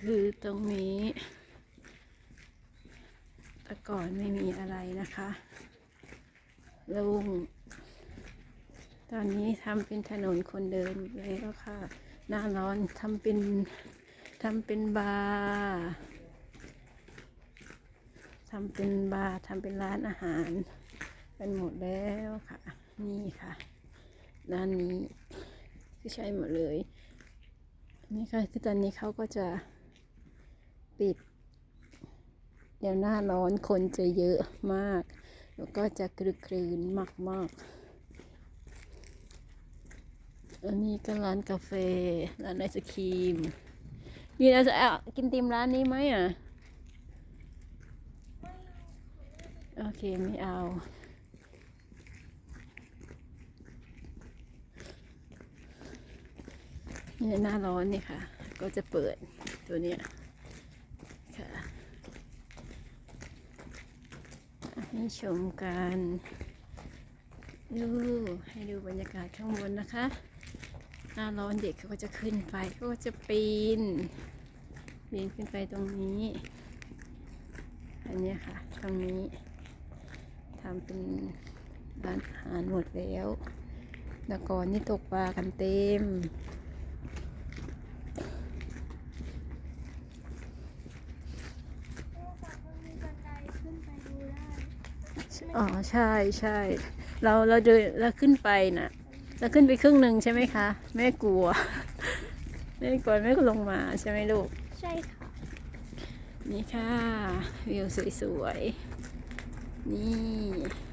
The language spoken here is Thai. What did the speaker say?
คือตรงนี้ แต่ก่อนไม่มีอะไรนะคะลุงตอนนี้ทำเป็นถนนคนเดินแล้วค่ะ หน้าร้อนทำเป็นทำเป็นบาร์ทำเป็นบาร์ทำเป็นร้านอาหารเป็นหมดแล้วค่ะ นี่ค่ะ ด้านนี้ที่ใช้หมดเลย นี่ค่ะคือตอนนี้เขาก็จะ ปิด เดี๋ยวหน้าร้อนคนจะเยอะมาก แล้วก็จะกรึกกรืนมากมากอันนี้ก็ร้านกาแฟ ร้านไอศครีม มีเราจะเอากินติมร้านนี้ไหมอะ โอเค ไม่เอาเนี่ยหน้าร้อนนี่ค่ะ ก็จะเปิดตัวเนี้ยค่ะ ให้ชมกันดูให้ดูบรรยากาศข้างบนนะคะหน้าร้อนเด็กเขาก็จะขึ้นไปเขาก็จะปีนปีนขึ้นไปตรงนี้ อันนี้ค่ะตรงนี้ทำเป็นร้านอาหารหมดแล้วแต่ก่อนนี่ตกปลากันเต็มบันไดขึ้นไปดูได้ อ๋อใช่ใช่เราเราเดินเราขึ้นไปน่ะเราขึ้นไปครึ่งหนึ่งใช่ไหมคะ แม่กลัวแม่กลัวแม่ก็ลงมาใช่ไหมลูก ใช่ค่ะ นี่ค่ะ วิวสวยๆ นี่อืม